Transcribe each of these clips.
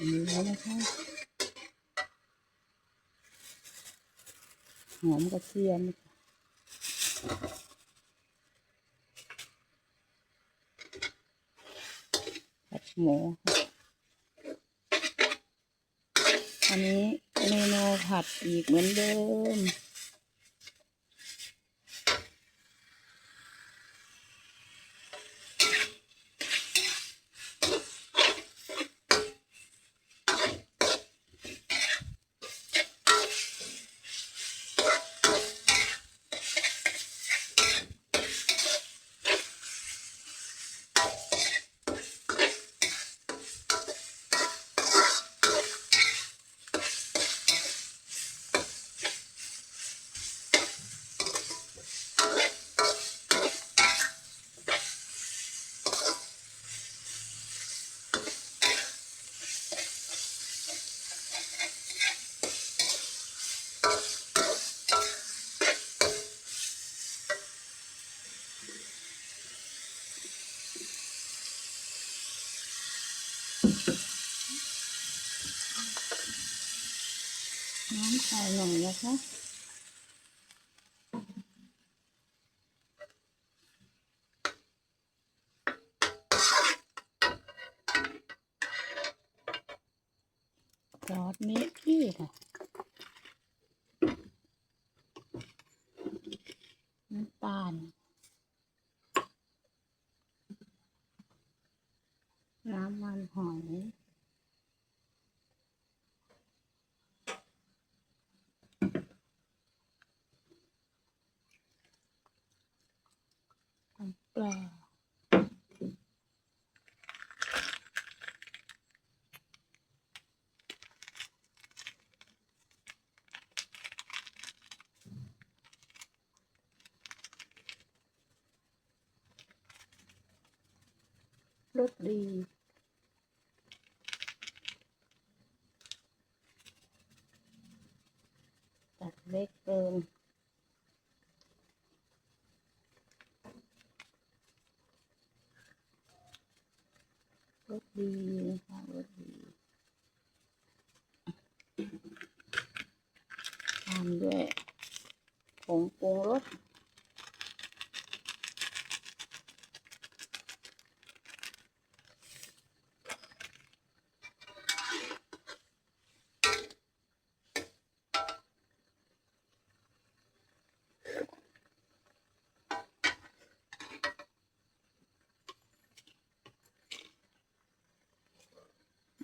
นี่แล้นะคะหอมกระเทียมผัดหมูค่ะอันนี้เมนูผัดอีกเหมือนเดิม น้ำใส่หน่อยนะคะซอสเมกกี้ค่ะน้ำตาล น้ำมันหอย น้ำปลารสดี ตัดเล็กเกิน รส ดีนะคะรสดีตามด้วยผงปรุงรส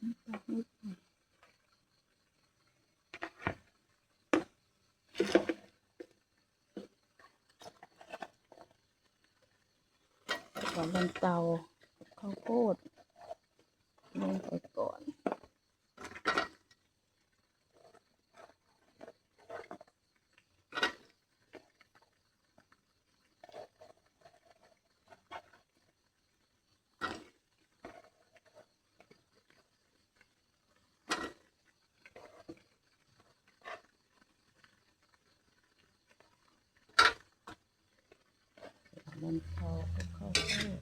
ขอมันเตาข้าวโพดลงไปก่อน บนเตากับข้าวโพด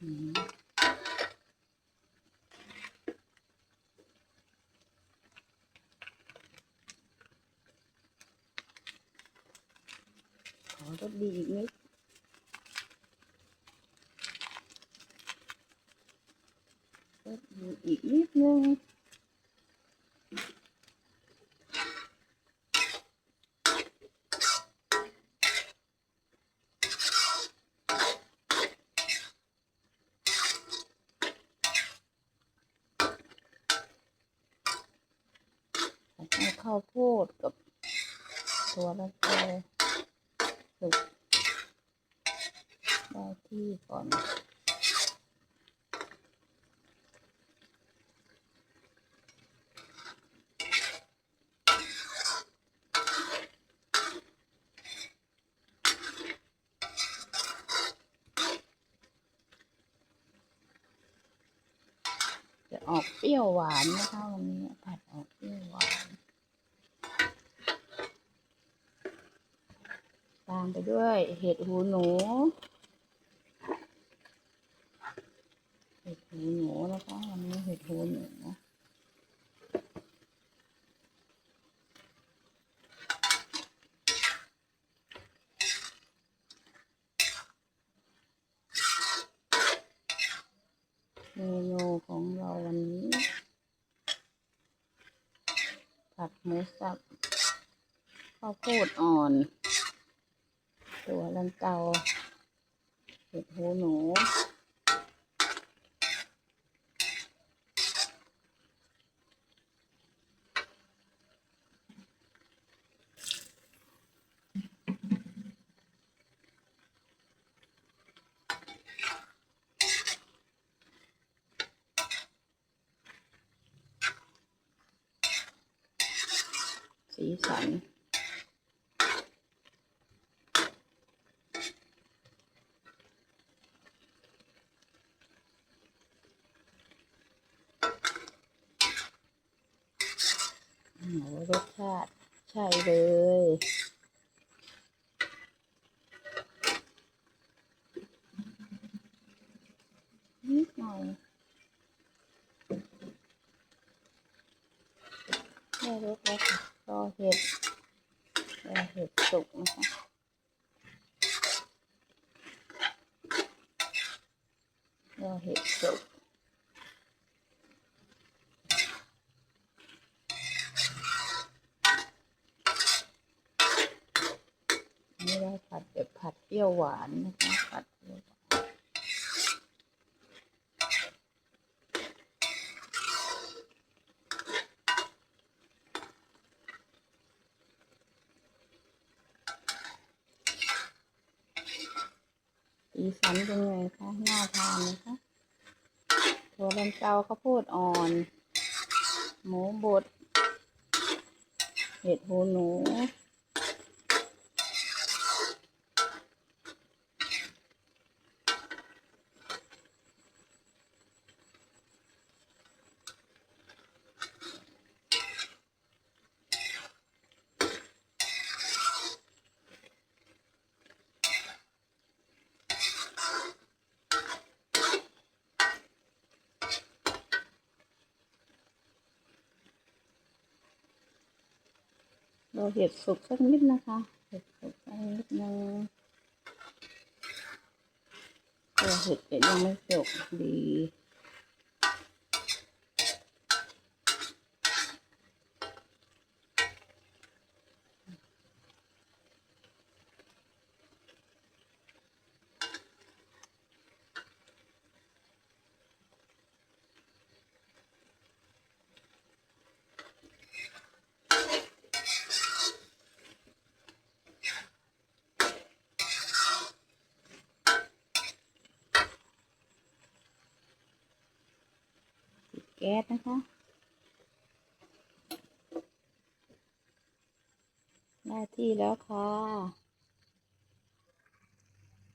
อืม รสดีอีกนิดรสดีอีกนิดนึงข้าวโพดกับตัวละเกอ สุกได้ที่ก่อนจะออกเปรี้ยวหวานนะคะวันนี้ามไปด้วยเห็ดหูหนู เห็ดหูหนูนะคะวันนี้เห็ดหูหนูเมนูของเราวันนี้ ผัดหมูสับข้าวโพดอ่อน ลันเตาเห็ดหูหนู สีสัน รสชาติ ใช่เลยนิดหน่อยได้รสแล้วค่ะรอเห็ดรอเห็ดสุกนะคะรอเห็ดสุก ไม่ได้ผัดแบบผัดเป รี้ยวหวานนะคะผัดเปรี้ยวหวานสีสันเป็นไงคะน่าทานนะคะถั่วลันเตาข้าวโพดอ่อน หมูบด เห็ดหูหนู เราเห็ดสุกสักนิดนะคะ เห็ดสุกสักนิดนึงตัวเห็ดเป็ดยังไม่สุกดี ก๊สนะคะ ได้ที่แล้วค่ะ